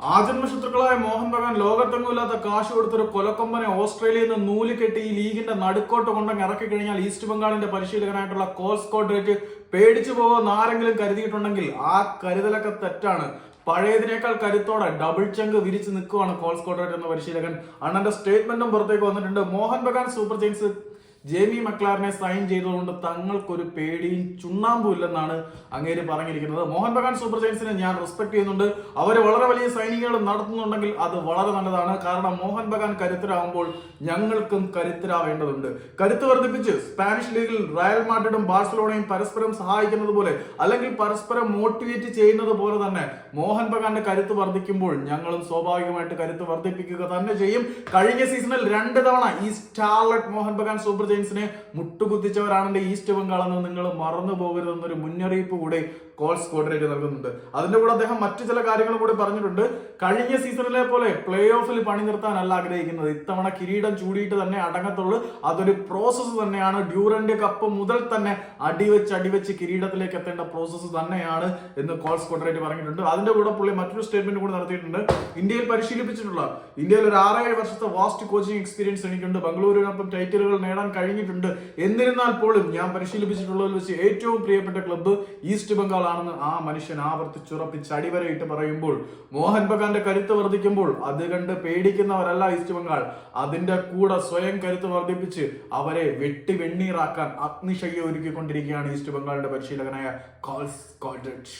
ആജന്മശത്രുക്കളായ മോഹൻ ബഗാൻ ലോകത്തെങ്ങുമില്ലാത്ത കാശ് കൊടുത്തൊരു കൊലക്കൊമ്പനെ ഓസ്ട്രേലിയയിൽ നിന്ന് നൂൽ കെട്ടി ഈ ലീഗിന്റെ നടുക്കോട്ട് കൊണ്ടങ്ങ് ഇറക്കി കഴിഞ്ഞാൽ ഈസ്റ്റ് ബംഗാളിന്റെ പരിശീലകനായിട്ടുള്ള സ്കോഡ്രേറ്റ് പേടിച്ചു പോകുമെന്ന് ആരെങ്കിലും കരുതിയിട്ടുണ്ടെങ്കിൽ ആ കരുതലൊക്കെ തെറ്റാണ്. പഴയതിനേക്കാൾ കരുത്തോടെ ഡബിൾ ചങ്ക് വിരിച്ചു നിൽക്കുവാണ് കോൾ സ്കോഡ്രേറ്റ് എന്ന പരിശീലകൻ. അണ്ണന്റെ സ്റ്റേറ്റ്മെന്റും പുറത്തേക്ക് വന്നിട്ടുണ്ട്. Mohun Bagan super giants Jamie മക്ലാറിനെ sign ചെയ്തതുകൊണ്ട് തങ്ങൾക്കൊരു പേടിയും ചുണ്ണാമ്പും ഇല്ലെന്നാണ് അങ്ങേര് പറഞ്ഞിരിക്കുന്നത്. മോഹൻ ബഗാൻ സൂപ്പർ ജയൻസിനെ ഞാൻ റെസ്പെക്ട് ചെയ്യുന്നുണ്ട്. അവർ വളരെ വലിയ സൈനികകൾ നടത്തുന്നുണ്ടെങ്കിൽ അത് വളരെ നല്ലതാണ്. കാരണം മോഹൻ ബഗാൻ കരുത്തരാകുമ്പോൾ ഞങ്ങൾക്കും കരുത്തരാവേണ്ടതുണ്ട്. കരുത്ത് വർദ്ധിപ്പിച്ച് സ്പാനിഷ് ലീഗിൽ റയൽ മാഡ്രിഡും ബാഴ്സലോണയും പരസ്പരം സഹായിക്കുന്നത് പോലെ അല്ലെങ്കിൽ പരസ്പരം മോട്ടിവേറ്റ് ചെയ്യുന്നത് പോലെ തന്നെ മോഹൻ ബഗാന്റെ കരുത്ത് വർദ്ധിക്കുമ്പോൾ ഞങ്ങളും സ്വാഭാവികമായിട്ട് കരുത്ത് വർദ്ധിപ്പിക്കുക തന്നെ ചെയ്യും. കഴിഞ്ഞ സീസണിൽ രണ്ട് തവണ ഈ സ്റ്റാർലറ്റ് മോഹൻ ബഗാൻ സൂപ്പർ ജെയിൻസിനെ മുട്ടുകുത്തിച്ചവരാണെങ്കിൽ ഈസ്റ്റ് ബംഗാളെന്ന് നിങ്ങൾ മറന്നു പോകരുതെന്നൊരു മുന്നറിയിപ്പ് കൂടി കോൾസ് സ്കോഡറേറ്റ് നൽകുന്നുണ്ട്. അതിന്റെ കൂടെ അദ്ദേഹം മറ്റു ചില കാര്യങ്ങളും കൂടി പറഞ്ഞിട്ടുണ്ട്. കഴിഞ്ഞ സീസണിലെ പോലെ പ്ലേ ഓഫിൽ പണി നിർത്താനല്ല ആഗ്രഹിക്കുന്നത്. ഇത്തവണ കിരീടം ചൂടിയിട്ട് തന്നെ അടങ്ങത്തുള്ളൂ. അതൊരു പ്രോസസ്സ് തന്നെയാണ്. ഡ്യൂറന്റ് കപ്പ് മുതൽ തന്നെ അടിവെച്ച് അടിവെച്ച് കിരീടത്തിലേക്ക് എത്തേണ്ട പ്രോസസ്സ് തന്നെയാണ് എന്ന് കോൾസ് സ്കോഡറേറ്റ് പറഞ്ഞിട്ടുണ്ട്. അതിന്റെ കൂടെ പുള്ളി മറ്റൊരു സ്റ്റേറ്റ്മെന്റ് കൂടി നടത്തിയിട്ടുണ്ട്. ഇന്ത്യയിൽ പരിശീലിപ്പിച്ചിട്ടുള്ള ഇന്ത്യയിൽ ഒരു ആറേഴ് വർഷത്തെ വാസ്റ്റ് കോച്ചിങ് എക്സ്പീരിയൻസ് എനിക്കുണ്ട്. ബംഗളൂരുവിനൊപ്പം ടൈറ്റിലുകൾ നേടാൻ കഴിഞ്ഞിട്ടുണ്ട്. എന്നിരുന്നാൽ പോലും ഞാൻ പരിശീലിപ്പിച്ചിട്ടുള്ളതിൽ വെച്ച് ഏറ്റവും പ്രിയപ്പെട്ട ക്ലബ്ബ് ഈസ്റ്റ് ബംഗാൾ ആണെന്ന് ആ മനുഷ്യൻ ആവർത്തിച്ചുറപ്പിച്ച് അടിവരയിട്ട് പറയുമ്പോൾ മോഹൻ ബഗാന്റെ കരുത്ത് വർദ്ധിക്കുമ്പോൾ അത് കണ്ട് പേടിക്കുന്നവരല്ല ഈസ്റ്റ് ബംഗാൾ അതിന്റെ കൂടെ സ്വയം കരുത്ത് വർദ്ധിപ്പിച്ച് അവരെ വെട്ടി വെണ്ണീറാക്കാൻ അഗ്നിശയ്യ ഒരുക്കിക്കൊണ്ടിരിക്കുകയാണ് ഈസ്റ്റ് ബംഗാളിന്റെ പരിശീലകനായ കോൾസ് കോൾഡ്രിച്ച്